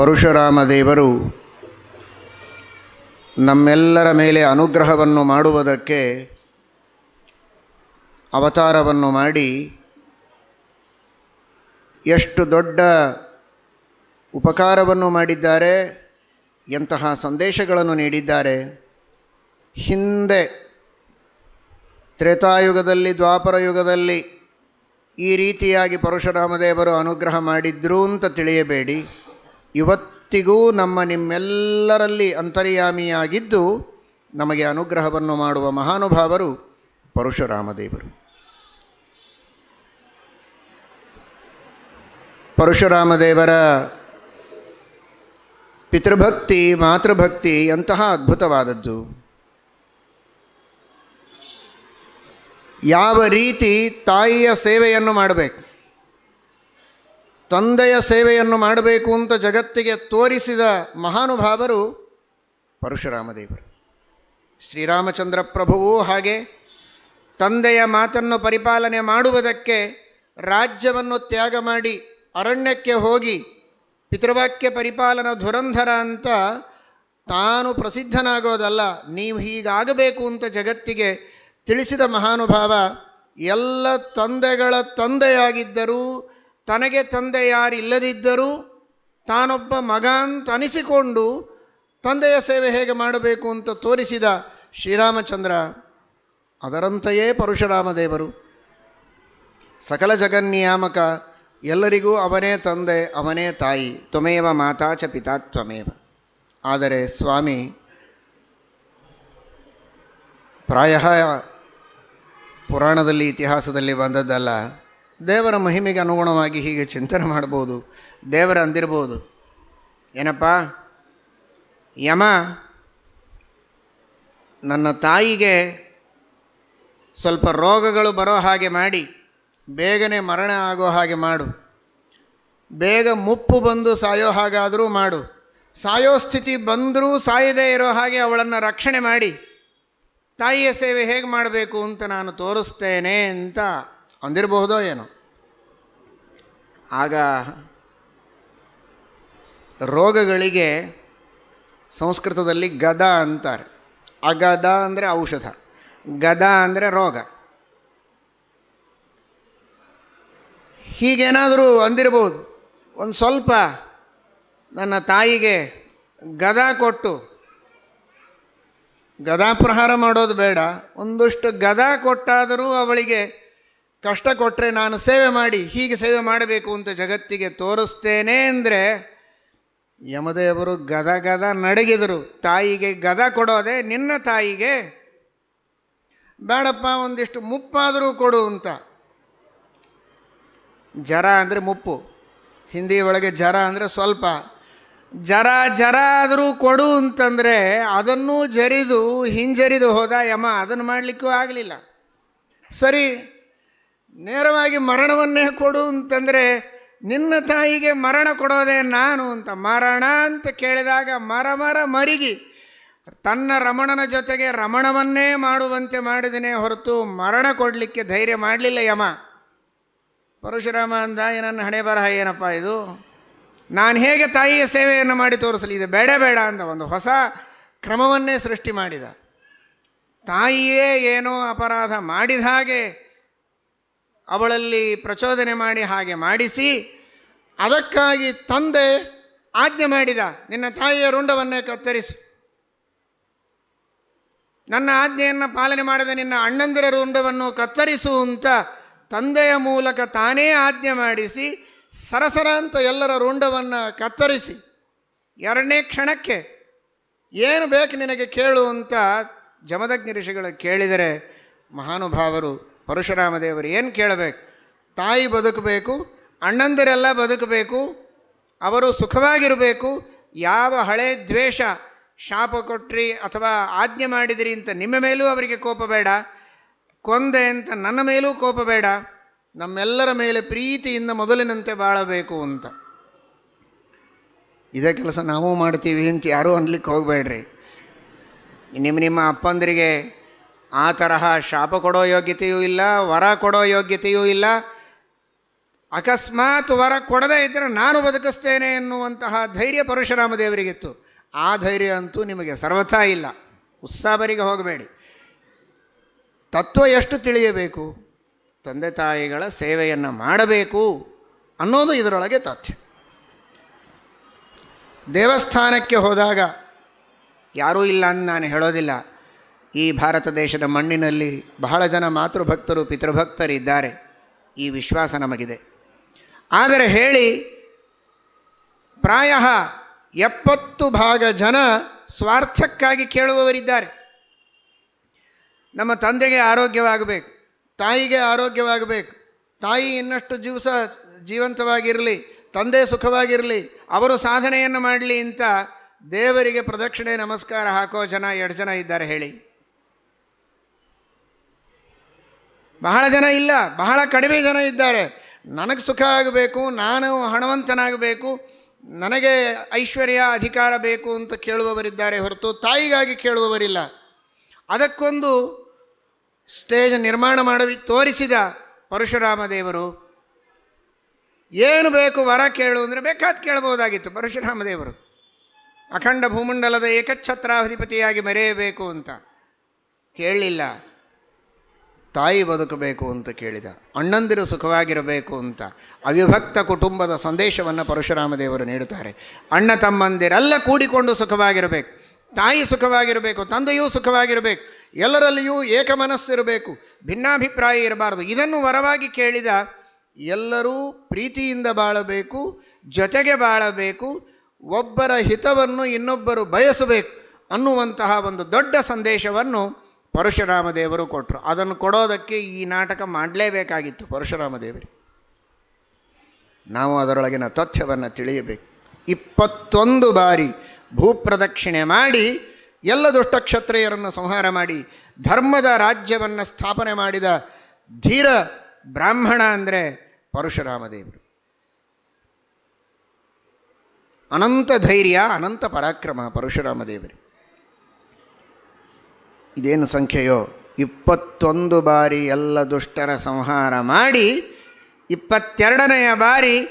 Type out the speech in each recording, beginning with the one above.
ಪರಶುರಾಮ ದೇವರು ನಮ್ಮೆಲ್ಲರ ಮೇಲೆ ಅನುಗ್ರಹವನ್ನು ಮಾಡುವುದಕ್ಕೆ ಅವತಾರವನ್ನು ಮಾಡಿ ಎಷ್ಟು ದೊಡ್ಡ ಉಪಕಾರವನ್ನು ಮಾಡಿದ್ದಾರೆ, ಎಂತಹ ಸಂದೇಶಗಳನ್ನು ನೀಡಿದ್ದಾರೆ. ಹಿಂದೆ ತ್ರೇತಾಯುಗದಲ್ಲಿ ದ್ವಾಪರ ಯುಗದಲ್ಲಿ ಈ ರೀತಿಯಾಗಿ ಪರಶುರಾಮದೇವರು ಅನುಗ್ರಹ ಮಾಡಿದ್ರು ಅಂತ ತಿಳಿಯಬೇಡಿ. ಇವತ್ತಿಗೂ ನಮ್ಮ ನಿಮ್ಮೆಲ್ಲರಲ್ಲಿ ಅಂತರ್ಯಾಮಿಯಾಗಿದ್ದು ನಮಗೆ ಅನುಗ್ರಹವನ್ನು ಮಾಡುವ ಮಹಾನುಭಾವರು ಪರಶುರಾಮದೇವರು. ಪರಶುರಾಮದೇವರ ಪರಶುರಾಮ ದೇವರ ಪಿತೃಭಕ್ತಿ, ಮಾತೃಭಕ್ತಿ ಅಂತಹ ಅದ್ಭುತವಾದದ್ದು. ಯಾವ ರೀತಿ ತಾಯಿಯ ಸೇವೆಯನ್ನು ಮಾಡಬೇಕು. ತಂದೆಯ ಸೇವೆಯನ್ನು ಮಾಡಬೇಕು ಅಂತ ಜಗತ್ತಿಗೆ ತೋರಿಸಿದ ಮಹಾನುಭಾವರು ಪರಶುರಾಮ ದೇವರು ಶ್ರೀರಾಮಚಂದ್ರ ಪ್ರಭುವೂ ಹಾಗೆ ತಂದೆಯ ಮಾತನ್ನು ಪರಿಪಾಲನೆ ಮಾಡುವುದಕ್ಕೆ ರಾಜ್ಯವನ್ನು ತ್ಯಾಗ ಮಾಡಿ ಅರಣ್ಯಕ್ಕೆ ಹೋಗಿ ಪಿತೃವಾಕ್ಯ ಪರಿಪಾಲನ ಧುರಂಧರ ಅಂತ ತಾನು ಪ್ರಸಿದ್ಧನಾಗೋದಲ್ಲ, ನೀವು ಹೀಗಾಗಬೇಕು ಅಂತ ಜಗತ್ತಿಗೆ ತಿಳಿಸಿದ ಮಹಾನುಭಾವ ಎಲ್ಲ ತಂದೆಗಳ ತಂದೆಯಾಗಿದ್ದರೂ ತನಗೆ ತಂದೆ ಯಾರಿಲ್ಲದಿದ್ದರೂ ತಾನೊಬ್ಬ ಮಗ ಅಂತ ಅನಿಸಿಕೊಂಡು ತಂದೆಯ ಸೇವೆ ಹೇಗೆ ಮಾಡಬೇಕು ಅಂತ ತೋರಿಸಿದ ಶ್ರೀರಾಮಚಂದ್ರ, ಅದರಂತೆಯೇ ಪರಶುರಾಮ ದೇವರು ಸಕಲ ಜಗನ್ನಿಯಾಮಕ, ಎಲ್ಲರಿಗೂ ಅವನೇ ತಂದೆ, ಅವನೇ ತಾಯಿ, ತ್ವಮೇವ ಮಾತಾ ಚ ಪಿತಾ ತ್ವಮೇವ. ಆದರೆ ಸ್ವಾಮಿ, ಪ್ರಾಯ ಪುರಾಣದಲ್ಲಿ ಇತಿಹಾಸದಲ್ಲಿ ಬಂದದ್ದಲ್ಲ ದೇವರ ಮಹಿಮೆಗೆ ಅನುಗುಣವಾಗಿ ಹೀಗೆ ಚಿಂತನೆ ಮಾಡ್ಬೋದು, ದೇವರ ಅಂದಿರ್ಬೋದು. ಏನಪ್ಪ? ಯಮ ನನ್ನ ತಾಯಿಗೆ ಸ್ವಲ್ಪ ರೋಗಗಳು ಬರೋ ಹಾಗೆ ಮಾಡಿ, ಬೇಗನೆ ಮರಣ ಆಗೋ ಹಾಗೆ ಮಾಡು. ಬೇಗ ಮುಪ್ಪು ಬಂದು ಸಾಯೋ ಹಾಗಾದರೂ ಮಾಡು. ಸಾಯೋ ಸ್ಥಿತಿ ಬಂದರೂ ಸಾಯದೇ ಇರೋ ಹಾಗೆ ಅವಳನ್ನು ರಕ್ಷಣೆ ಮಾಡಿ, ತಾಯಿಯ ಸೇವೆ ಹೇಗೆ ಮಾಡಬೇಕು ಅಂತ ನಾನು ತೋರಿಸ್ತೇನೆ ಅಂತ ಅಂದಿರಬಹುದೋ ಏನೋ. ಆಗ ರೋಗಗಳಿಗೆ ಸಂಸ್ಕೃತದಲ್ಲಿ ಗದ ಅಂತಾರೆ. ಅಗದ ಅಂದರೆ ಔಷಧ, ಗದ ಅಂದರೆ ರೋಗ. ಹೀಗೇನಾದರೂ ಅಂದಿರ್ಬೋದು ಒಂದು ಸ್ವಲ್ಪ ನನ್ನ ತಾಯಿಗೆ ಗದ ಕೊಟ್ಟು ಗದಾ ಪ್ರಹಾರ ಮಾಡೋದು ಬೇಡ. ಒಂದಷ್ಟು ಗದ ಕೊಟ್ಟಾದರೂ ಅವಳಿಗೆ ಕಷ್ಟ ಕೊಟ್ಟರೆ ನಾನು ಸೇವೆ ಮಾಡಿ, ಹೀಗೆ ಸೇವೆ ಮಾಡಬೇಕು ಅಂತ ಜಗತ್ತಿಗೆ ತೋರಿಸ್ತೇನೆ ಅಂದರೆ ಯಮದೇವರು ಗದ ಗದ ನಡಗಿದರು. ತಾಯಿಗೆ ಗದ ಕೊಡೋದೆ ನಿನ್ನ ತಾಯಿಗೆ. ಬೇಡಪ್ಪ, ಒಂದಿಷ್ಟು ಮುಪ್ಪಾದರೂ ಕೊಡು ಅಂತ. ಜರ ಅಂದರೆ ಮುಪ್ಪು. ಹಿಂದಿ ಒಳಗೆ ಜರ ಅಂದರೆ ಸ್ವಲ್ಪ. ಜರ ಜರ ಆದರೂ ಕೊಡು ಅಂತಂದರೆ ಅದನ್ನೂ ಜರಿದು ಹಿಂಜರಿದು ಹೋದ ಯಮ. ಅದನ್ನು ಮಾಡಲಿಕ್ಕೂ ಆಗಲಿಲ್ಲ. ಸರಿ ನೇರವಾಗಿ ಮರಣವನ್ನೇ ಕೊಡು ಅಂತಂದರೆ, ನಿನ್ನ ತಾಯಿಗೆ ಮರಣ ಕೊಡೋದೇ ನಾನು ಅಂತ. ಮರಣ ಅಂತ ಕೇಳಿದಾಗ ಮರ ಮರ ಮರಿಗಿ. ತನ್ನ ರಮಣನ ಜೊತೆಗೆ ರಮಣವನ್ನೇ ಮಾಡುವಂತೆ ಮಾಡಿದನೇ ಹೊರತು ಮರಣ ಕೊಡಲಿಕ್ಕೆ ಧೈರ್ಯ ಮಾಡಲಿಲ್ಲ ಯಮ. ಪರಶುರಾಮ ಅಂದ ನನ್ನ ಹಣೆ ಬರಹ ಏನಪ್ಪ ಇದು? ನಾನು ಹೇಗೆ ತಾಯಿಯ ಸೇವೆಯನ್ನು ಮಾಡಿ ತೋರಿಸಲಿ? ಇದು ಬೇಡ ಬೇಡ ಅಂತ ಒಂದು ಹೊಸ ಕ್ರಮವನ್ನೇ ಸೃಷ್ಟಿ ಮಾಡಿದ. ತಾಯಿಯೇ ಏನೋ ಅಪರಾಧ ಮಾಡಿದ ಹಾಗೆ ಅವಳಲ್ಲಿ ಪ್ರಚೋದನೆ ಮಾಡಿ ಹಾಗೆ ಮಾಡಿಸಿ, ಅದಕ್ಕಾಗಿ ತಂದೆ ಆಜ್ಞೆ ಮಾಡಿದ, ನಿನ್ನ ತಾಯಿಯ ರುಂಡವನ್ನೇ ಕತ್ತರಿಸು. ನನ್ನ ಆಜ್ಞೆಯನ್ನು ಪಾಲನೆ ಮಾಡಿದ ನಿನ್ನ ಅಣ್ಣಂದಿರ ರುಂಡವನ್ನು ಕತ್ತರಿಸು ಅಂತ ತಂದೆಯ ಮೂಲಕ ತಾನೇ ಆಜ್ಞೆ ಮಾಡಿಸಿ, ಸರಸರ ಅಂತ ಎಲ್ಲರ ರುಂಡವನ್ನು ಕತ್ತರಿಸಿ, ಎರಡನೇ ಕ್ಷಣಕ್ಕೆ ಏನು ಬೇಕು ನಿನಗೆ ಕೇಳು ಅಂತ ಜಮದಗ್ನಿ ಋಷಿಗಳು ಕೇಳಿದರೆ ಮಹಾನುಭಾವರು ಪರಶುರಾಮ ದೇವರು ಏನು ಕೇಳಬೇಕು? ತಾಯಿ ಬದುಕಬೇಕು, ಅಣ್ಣಂದಿರೆಲ್ಲ ಬದುಕಬೇಕು, ಅವರು ಸುಖವಾಗಿರಬೇಕು, ಯಾವ ಹಳೆ ದ್ವೇಷ, ಶಾಪ ಕೊಟ್ಟ್ರಿ ಅಥವಾ ಆಜ್ಞೆ ಮಾಡಿದಿರಿ ಅಂತ ನಿಮ್ಮ ಮೇಲೂ ಅವರಿಗೆ ಕೋಪ ಬೇಡ, ಕೊಂದೆ ಅಂತ ನನ್ನ ಮೇಲೂ ಕೋಪ ಬೇಡ, ನಮ್ಮೆಲ್ಲರ ಮೇಲೆ ಪ್ರೀತಿಯಿಂದ ಮೊದಲಿನಂತೆ ಬಾಳಬೇಕು ಅಂತ. ಇದೇ ಕೆಲಸ ನಾವು ಮಾಡ್ತೀವಿ ಅಂತ ಯಾರೂ ಅನ್ಲಿಕ್ಕೆ ಹೋಗಬೇಡ್ರಿ. ನಿಮ್ಮ ನಿಮ್ಮ ಅಪ್ಪಂದರಿಗೆ ಆ ತರಹ ಶಾಪ ಕೊಡೋ ಯೋಗ್ಯತೆಯೂ ಇಲ್ಲ, ವರ ಕೊಡೋ ಯೋಗ್ಯತೆಯೂ ಇಲ್ಲ. ಅಕಸ್ಮಾತ್ ವರ ಕೊಡದೇ ಇದ್ದರೆ ನಾನು ಬದುಕಿಸ್ತೇನೆ ಎನ್ನುವಂತಹ ಧೈರ್ಯ ಪರಶುರಾಮ ದೇವರಿಗಿತ್ತು. ಆ ಧೈರ್ಯ ಅಂತೂ ನಿಮಗೆ ಸರ್ವಥಾ ಇಲ್ಲ. ಉತ್ಸಾಹರಿಗೆ ಹೋಗಬೇಡಿ. ತತ್ವ ಎಷ್ಟು ತಿಳಿಯಬೇಕು? ತಂದೆ ತಾಯಿಗಳ ಸೇವೆಯನ್ನು ಮಾಡಬೇಕು ಅನ್ನೋದು ಇದರೊಳಗೆ ತಥ್ಯ. ದೇವಸ್ಥಾನಕ್ಕೆ ಹೋದಾಗ ಯಾರೂ ಇಲ್ಲ ಅಂತ ನಾನು ಹೇಳೋದಿಲ್ಲ. ಈ ಭಾರತ ದೇಶದ ಮಣ್ಣಿನಲ್ಲಿ ಬಹಳ ಜನ ಮಾತೃಭಕ್ತರು, ಪಿತೃಭಕ್ತರಿದ್ದಾರೆ. ಈ ವಿಶ್ವಾಸ ನಮಗಿದೆ. ಆದರೆ ಹೇಳಿ, ಪ್ರಾಯ ಎಪ್ಪತ್ತು ಭಾಗ ಜನ ಸ್ವಾರ್ಥಕ್ಕಾಗಿ ಕೇಳುವವರಿದ್ದಾರೆ. ನಮ್ಮ ತಂದೆಗೆ ಆರೋಗ್ಯವಾಗಬೇಕು, ತಾಯಿಗೆ ಆರೋಗ್ಯವಾಗಬೇಕು, ತಾಯಿ ಇನ್ನಷ್ಟು ದಿವಸ ಜೀವಂತವಾಗಿರಲಿ, ತಂದೆ ಸುಖವಾಗಿರಲಿ, ಅವರು ಸಾಧನೆಯನ್ನು ಮಾಡಲಿ ಅಂತ ದೇವರಿಗೆ ಪ್ರದಕ್ಷಿಣೆ, ನಮಸ್ಕಾರ ಹಾಕೋ ಜನ ಎರಡು ಜನ ಇದ್ದಾರೆ ಹೇಳಿ. ಬಹಳ ಜನ ಇಲ್ಲ, ಬಹಳ ಕಡಿಮೆ ಜನ ಇದ್ದಾರೆ. ನನಗೆ ಸುಖ ಆಗಬೇಕು, ನಾನು ಹಣವಂತನಾಗಬೇಕು, ನನಗೆ ಐಶ್ವರ್ಯ ಅಧಿಕಾರ ಬೇಕು ಅಂತ ಕೇಳುವವರಿದ್ದಾರೆ ಹೊರತು ತಾಯಿಗಾಗಿ ಕೇಳುವವರಿಲ್ಲ. ಅದಕ್ಕೊಂದು ಸ್ಟೇಜ್ ನಿರ್ಮಾಣ ಮಾಡಿ ತೋರಿಸಿದ ಪರಶುರಾಮ ದೇವರು. ಏನು ಬೇಕು ವರ ಕೇಳು ಅಂದರೆ ಬೇಕಾದ ಕೇಳಬಹುದಾಗಿತ್ತು ಪರಶುರಾಮ ದೇವರು. ಅಖಂಡ ಭೂಮಂಡಲದ ಏಕಛತ್ರಾಧಿಪತಿಯಾಗಿ ಮೆರೆಯಬೇಕು ಅಂತ. ಕೇಳಲಿಲ್ಲ. ತಾಯಿ ಬದುಕಬೇಕು ಅಂತ ಕೇಳಿದ. ಅಣ್ಣಂದಿರು ಸುಖವಾಗಿರಬೇಕು ಅಂತ ಅವಿಭಕ್ತ ಕುಟುಂಬದ ಸಂದೇಶವನ್ನು ಪರಶುರಾಮ ದೇವರು ನೀಡುತ್ತಾರೆ. ಅಣ್ಣ ತಮ್ಮಂದಿರೆಲ್ಲ ಕೂಡಿಕೊಂಡು ಸುಖವಾಗಿರಬೇಕು. ತಾಯಿ ಸುಖವಾಗಿರಬೇಕು, ತಂದೆಯೂ ಸುಖವಾಗಿರಬೇಕು, ಎಲ್ಲರಲ್ಲಿಯೂ ಏಕಮನಸ್ಸಿರಬೇಕು ಭಿನ್ನಾಭಿಪ್ರಾಯ ಇರಬಾರದು. ಇದನ್ನು ವರವಾಗಿ ಕೇಳಿದ ಎಲ್ಲರೂ ಪ್ರೀತಿಯಿಂದ ಬಾಳಬೇಕು, ಜೊತೆಗೆ ಬಾಳಬೇಕು, ಒಬ್ಬರ ಹಿತವನ್ನು ಇನ್ನೊಬ್ಬರು ಬಯಸಬೇಕು ಅನ್ನುವಂತಹ ಒಂದು ದೊಡ್ಡ ಸಂದೇಶವನ್ನು ಪರಶುರಾಮ ದೇವರು ಕೊಟ್ಟರು ಅದನ್ನು ಕೊಡೋದಕ್ಕೆ ಈ ನಾಟಕ ಮಾಡಲೇಬೇಕಾಗಿತ್ತು ಪರಶುರಾಮ ದೇವರು ನಾವು ಅದರೊಳಗಿನ ತಥ್ಯವನ್ನು ತಿಳಿಯಬೇಕು. ಇಪ್ಪತ್ತೊಂದು ಬಾರಿ ಭೂಪ್ರದಕ್ಷಿಣೆ ಮಾಡಿ, ಎಲ್ಲ ದುಷ್ಟಕ್ಷತ್ರಿಯರನ್ನು ಸಂಹಾರ ಮಾಡಿ, ಧರ್ಮದ ರಾಜ್ಯವನ್ನು ಸ್ಥಾಪನೆ ಮಾಡಿದ ಧೀರ ಬ್ರಾಹ್ಮಣ ಅಂದರೆ ಪರಶುರಾಮ ದೇವರು ಅನಂತ ಧೈರ್ಯ, ಅನಂತ ಪರಾಕ್ರಮ ಪರಶುರಾಮ ದೇವರು ಇದೇನು ಸಂಖ್ಯೆಯೋ? ಇಪ್ಪತ್ತೊಂದು ಬಾರಿ ಎಲ್ಲ ದುಷ್ಟರ ಸಂಹಾರ ಮಾಡಿ, ಇಪ್ಪತ್ತೆರಡನೆಯ ಬಾರಿ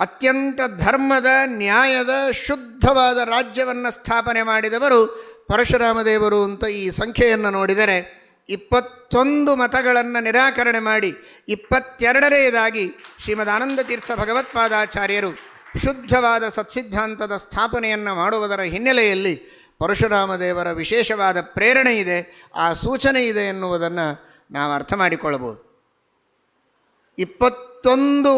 ಅತ್ಯಂತ ಧರ್ಮದ, ನ್ಯಾಯದ, ಶುದ್ಧವಾದ ರಾಜ್ಯವನ್ನು ಸ್ಥಾಪನೆ ಮಾಡಿದವರು ಪರಶುರಾಮದೇವರು ಅಂತ ಈ ಸಂಖ್ಯೆಯನ್ನು ನೋಡಿದರೆ, ಇಪ್ಪತ್ತೊಂದು ಮತಗಳನ್ನು ನಿರಾಕರಣೆ ಮಾಡಿ, ಇಪ್ಪತ್ತೆರಡನೆಯದಾಗಿ ಶ್ರೀಮದ್ ಆನಂದ ತೀರ್ಥ ಭಗವತ್ಪಾದಾಚಾರ್ಯರು ಶುದ್ಧವಾದ ಸತ್ಸಿದ್ಧಾಂತದ ಸ್ಥಾಪನೆಯನ್ನು ಮಾಡುವುದರ ಹಿನ್ನೆಲೆಯಲ್ಲಿ ಪರಶುರಾಮ ದೇವರ ವಿಶೇಷವಾದ ಪ್ರೇರಣೆ ಇದೆ, ಆ ಸೂಚನೆ ಇದೆ ಎನ್ನುವುದನ್ನು ನಾವು ಅರ್ಥ ಮಾಡಿಕೊಳ್ಳಬಹುದು. ಇಪ್ಪತ್ತೊಂದು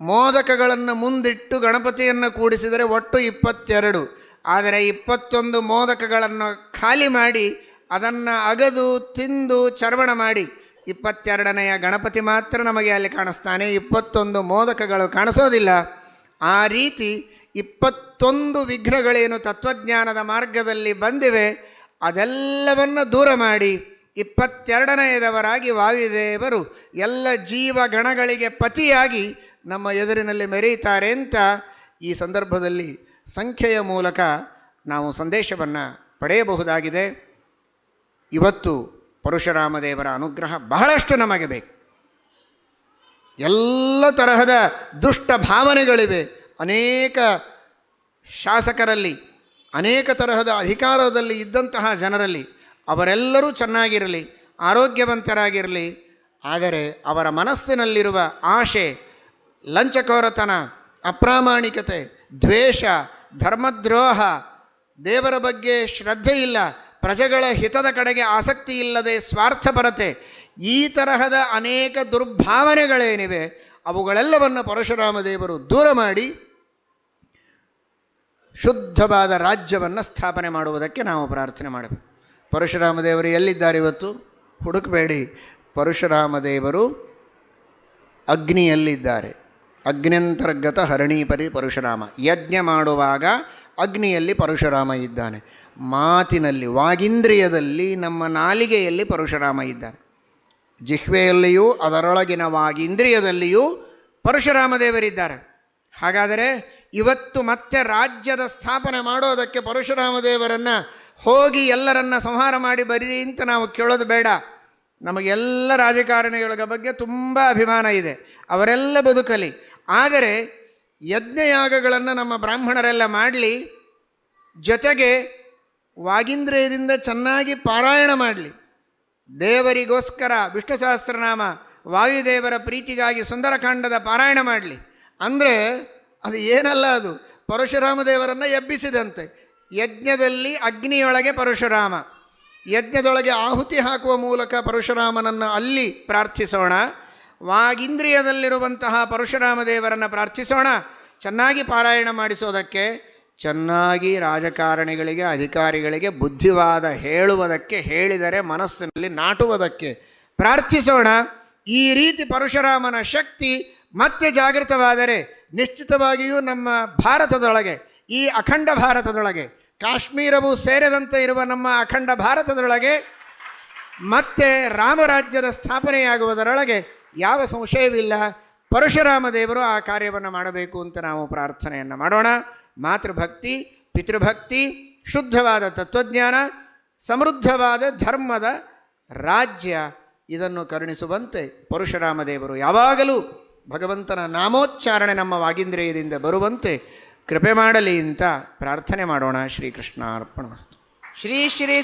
ಮೋದಕಗಳನ್ನು ಮುಂದಿಟ್ಟು ಗಣಪತಿಯನ್ನು ಕೂಡಿಸಿದರೆ ಒಟ್ಟು ಇಪ್ಪತ್ತೆರಡು. ಆದರೆ ಇಪ್ಪತ್ತೊಂದು ಮೋದಕಗಳನ್ನು ಖಾಲಿ ಮಾಡಿ ಅದನ್ನು ಅಗದು, ತಿಂದು ಚರ್ವಣ ಮಾಡಿ ಇಪ್ಪತ್ತೆರಡನೆಯ ಗಣಪತಿ ಮಾತ್ರ ನಮಗೆ ಅಲ್ಲಿ ಕಾಣಿಸ್ತಾನೆ. ಇಪ್ಪತ್ತೊಂದು ಮೋದಕಗಳು ಕಾಣಿಸೋದಿಲ್ಲ. ಆ ರೀತಿ ಇಪ್ಪತ್ತೊಂದು ವಿಘ್ನಗಳೇನು ತತ್ವಜ್ಞಾನದ ಮಾರ್ಗದಲ್ಲಿ ಬಂದಿವೆ, ಅದೆಲ್ಲವನ್ನು ದೂರ ಮಾಡಿ ಇಪ್ಪತ್ತೆರಡನೆಯದವರಾಗಿ ವಾಯುದೇವರು ಎಲ್ಲ ಜೀವ ಗಣಗಳಿಗೆ ಪತಿಯಾಗಿ ನಮ್ಮ ಎದುರಿನಲ್ಲಿ ಮೆರೆಯುತ್ತಾರೆ ಅಂತ ಈ ಸಂದರ್ಭದಲ್ಲಿ ಸಂಖ್ಯೆಯ ಮೂಲಕ ನಾವು ಸಂದೇಶವನ್ನು ಪಡೆಯಬಹುದಾಗಿದೆ. ಇವತ್ತು ಪರಶುರಾಮದೇವರ ಅನುಗ್ರಹ ಬಹಳಷ್ಟು ನಮಗೆ ಬೇಕು. ಎಲ್ಲ ತರಹದ ದುಷ್ಟ ಭಾವನೆಗಳಿವೆ, ಅನೇಕ ಶಾಸಕರಲ್ಲಿ, ಅನೇಕ ತರಹದ ಅಧಿಕಾರದಲ್ಲಿ ಇದ್ದಂತಹ ಜನರಲ್ಲಿ, ಅವರೆಲ್ಲರೂ ಚೆನ್ನಾಗಿರಲಿ, ಆರೋಗ್ಯವಂತರಾಗಿರಲಿ, ಆದರೆ ಅವರ ಮನಸ್ಸಿನಲ್ಲಿರುವ ಆಶೆ, ಲಂಚಕೋರತನ, ಅಪ್ರಾಮಾಣಿಕತೆ, ದ್ವೇಷ, ಧರ್ಮದ್ರೋಹ, ದೇವರ ಬಗ್ಗೆ ಶ್ರದ್ಧೆ ಇಲ್ಲ ಪ್ರಜೆಗಳ ಹಿತದ ಕಡೆಗೆ ಆಸಕ್ತಿ ಇಲ್ಲದೆ ಸ್ವಾರ್ಥಪರತೆ, ಈ ತರಹದ ಅನೇಕ ದುರ್ಭಾವನೆಗಳೇನಿವೆ, ಅವುಗಳೆಲ್ಲವನ್ನು ಪರಶುರಾಮ ದೇವರು ದೂರ ಮಾಡಿ ಶುದ್ಧವಾದ ರಾಜ್ಯವನ್ನು ಸ್ಥಾಪನೆ ಮಾಡುವುದಕ್ಕೆ ನಾವು ಪ್ರಾರ್ಥನೆ ಮಾಡಬೇಕು. ಪರಶುರಾಮ ದೇವರು ಎಲ್ಲಿದ್ದಾರೆ ಇವತ್ತು? ಹುಡುಕಬೇಡಿ. ಪರಶುರಾಮ ದೇವರು ಅಗ್ನಿಯಲ್ಲಿದ್ದಾರೆ. ಅಗ್ನಿಯಂತರ್ಗತ ಹರಣೀಪತಿ ಪರಶುರಾಮ. ಯಜ್ಞ ಮಾಡುವಾಗ ಅಗ್ನಿಯಲ್ಲಿ ಪರಶುರಾಮ ಇದ್ದಾನೆ. ಮಾತಿನಲ್ಲಿ, ವಾಗೀಂದ್ರಿಯದಲ್ಲಿ ನಮ್ಮ ನಾಲಿಗೆಯಲ್ಲಿ ಪರಶುರಾಮ ಇದ್ದಾನೆ. ಜಿಹ್ವೆಯಲ್ಲಿಯೂ ಅದರೊಳಗಿನ ವಾಗೀಂದ್ರಿಯದಲ್ಲಿಯೂ ಪರಶುರಾಮ ದೇವರಿದ್ದಾರೆ ಹಾಗಾದರೆ ಇವತ್ತು ಮತ್ತೆ ರಾಜ್ಯದ ಸ್ಥಾಪನೆ ಮಾಡೋದಕ್ಕೆ ಪರಶುರಾಮ ದೇವರನ್ನು ಹೋಗಿ ಎಲ್ಲರನ್ನ ಸಂಹಾರ ಮಾಡಿ ಬರೀ ಅಂತ ನಾವು ಕೇಳೋದು ಬೇಡ. ನಮಗೆಲ್ಲ ರಾಜಕಾರಣಿಗಳ ಬಗ್ಗೆ ತುಂಬ ಅಭಿಮಾನ ಇದೆ. ಅವರೆಲ್ಲ ಬದುಕಲಿ. ಆದರೆ ಯಜ್ಞಯಾಗಗಳನ್ನು ನಮ್ಮ ಬ್ರಾಹ್ಮಣರೆಲ್ಲ ಮಾಡಲಿ. ಜೊತೆಗೆ ವಾಗೀಂದ್ರಯದಿಂದ ಚೆನ್ನಾಗಿ ಪಾರಾಯಣ ಮಾಡಲಿ. ದೇವರಿಗೋಸ್ಕರ ವಿಷ್ಣು ಸಹಸ್ರನಾಮ ವಾಯುದೇವರ ಪ್ರೀತಿಗಾಗಿ ಸುಂದರಕಾಂಡದ ಪಾರಾಯಣ ಮಾಡಲಿ. ಅಂದರೆ ಅದು ಏನಲ್ಲ ಅದು. ಪರಶುರಾಮ ದೇವರನ್ನು ಎಬ್ಬಿಸಿದಂತೆ. ಯಜ್ಞದಲ್ಲಿ ಅಗ್ನಿಯೊಳಗೆ ಪರಶುರಾಮ. ಯಜ್ಞದೊಳಗೆ ಆಹುತಿ ಹಾಕುವ ಮೂಲಕ ಪರಶುರಾಮನನ್ನು ಅಲ್ಲಿ ಪ್ರಾರ್ಥಿಸೋಣ. ವಾಗಿಂದ್ರಿಯದಲ್ಲಿರುವಂತಹ ಪರಶುರಾಮ ದೇವರನ್ನು ಪ್ರಾರ್ಥಿಸೋಣ. ಚೆನ್ನಾಗಿ ಪಾರಾಯಣ ಮಾಡಿಸೋದಕ್ಕೆ, ಚೆನ್ನಾಗಿ ರಾಜಕಾರಣಿಗಳಿಗೆ, ಅಧಿಕಾರಿಗಳಿಗೆ ಬುದ್ಧಿವಾದ ಹೇಳುವುದಕ್ಕೆ, ಹೇಳಿದರೆ ಮನಸ್ಸಿನಲ್ಲಿ ನಾಟುವುದಕ್ಕೆ ಪ್ರಾರ್ಥಿಸೋಣ. ಈ ರೀತಿ ಪರಶುರಾಮನ ಶಕ್ತಿ ಮತ್ತೆ ಜಾಗೃತವಾದರೆ ನಿಶ್ಚಿತವಾಗಿಯೂ ನಮ್ಮ ಭಾರತದೊಳಗೆ, ಈ ಅಖಂಡ ಭಾರತದೊಳಗೆ, ಕಾಶ್ಮೀರವು ಸೇರಿದಂತೆ ಇರುವ ನಮ್ಮ ಅಖಂಡ ಭಾರತದೊಳಗೆ ಮತ್ತೆ ರಾಮರಾಜ್ಯದ ಸ್ಥಾಪನೆಯಾಗುವುದರೊಳಗೆ ಯಾವ ಸಂಶಯವಿಲ್ಲ. ಪರಶುರಾಮ ದೇವರು ಆ ಕಾರ್ಯವನ್ನು ಮಾಡಬೇಕು ಅಂತ ನಾವು ಪ್ರಾರ್ಥನೆಯನ್ನು ಮಾಡೋಣ. ಮಾತೃಭಕ್ತಿ, ಪಿತೃಭಕ್ತಿ, ಶುದ್ಧವಾದ ತತ್ವಜ್ಞಾನ, ಸಮೃದ್ಧವಾದ ಧರ್ಮದ ರಾಜ್ಯ ಇದನ್ನು ಕರುಣಿಸುವಂತೆ ಪರಶುರಾಮ ದೇವರು ಯಾವಾಗಲೂ ಭಗವಂತನ ನಾಮೋಚ್ಚಾರಣೆ ನಮ್ಮ ವಾಗೀಂದ್ರಿಯದಿಂದ ಬರುವಂತೆ ಕೃಪೆ ಮಾಡಲಿ ಅಂತ ಪ್ರಾರ್ಥನೆ ಮಾಡೋಣ ಶ್ರೀಕೃಷ್ಣ ಅರ್ಪಣ ಶ್ರೀ ಶ್ರೀ